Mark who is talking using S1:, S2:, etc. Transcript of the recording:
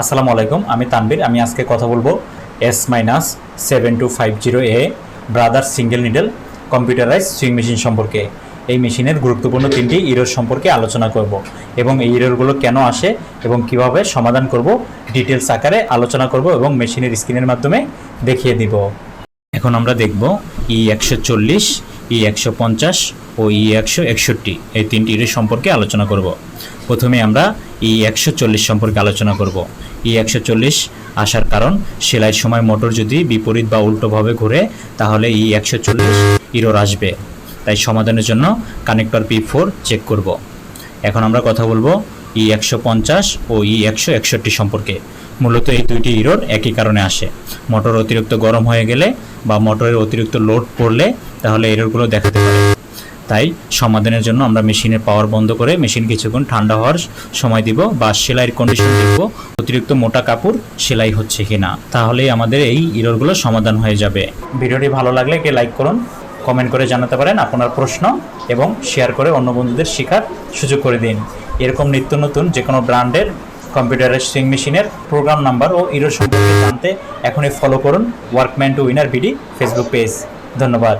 S1: আসসালামু আলাইকুম, আমি তানবীর আমি আজকে কথা বলব S minus seven two five zero A brother single needle computerize sewing machine সম্পর্কে। এই মেশিনের গুরুত্বপূর্ণ তিনটি ইরোর সম্পর্কে আলোচনা করব এবং এই ইরোরগুলো কেন আসে এবং কীভাবে সমাধান করব ডিটেলস আকারে আলোচনা করব এবং মেশিনের স্ক্রিনের মাধ্যমে দেখিয়ে দিব। এখন আমরা দেখব ই একশো চল্লিশ ই একশো পঞ্চাশ ও ই একশো একষট্টি। এই তিনটি ইরের সম্পর্কে আলোচনা করব। প্রথমে আমরা ই একশো চল্লিশ সম্পর্কে আলোচনা করব। ই একশো চল্লিশ আসার কারণ সেলাইয়ের সময় মোটর যদি বিপরীত বা উল্টোভাবে ঘুরে, তাহলে ই একশো চল্লিশ ইরোর আসবে। তাই সমাধানের জন্য কানেক্টর পি ফোর চেক করব। এখন আমরা কথা বলব ই একশো পঞ্চাশ ও ই একশো একষট্টি সম্পর্কে। মূলত এই দুইটি ইরোর একই কারণে আসে। মোটর অতিরিক্ত গরম হয়ে গেলে বা মোটরের অতিরিক্ত লোড পড়লে, তাহলে এররগুলো দেখাতে পারে। তাই সমাধানের জন্য আমরা মেশিনের পাওয়ার বন্ধ করে মেশিন কিছুক্ষণ ঠান্ডা হওয়ার সময় দিব বা সেলাইয়ের কন্ডিশন দেখব অতিরিক্ত মোটা কাপড় সেলাই হচ্ছে কিনা। তাহলেই আমাদের এই ইররগুলো সমাধান হয়ে যাবে। ভিডিওটি ভালো লাগলে কে লাইক করুন কমেন্ট করে জানাতে পারেন আপনার প্রশ্ন এবং শেয়ার করে অন্য বন্ধুদের শেখার সুযোগ করে দিন। এরকম নিত্য নতুন যে কোনো ব্র্যান্ডের কম্পিউটারের সুইং মেশিনের প্রোগ্রাম নাম্বার ও ইরো সম্পর্কে জানতে এখনই ফলো করুন workman to winner BD Facebook page ধন্যবাদ।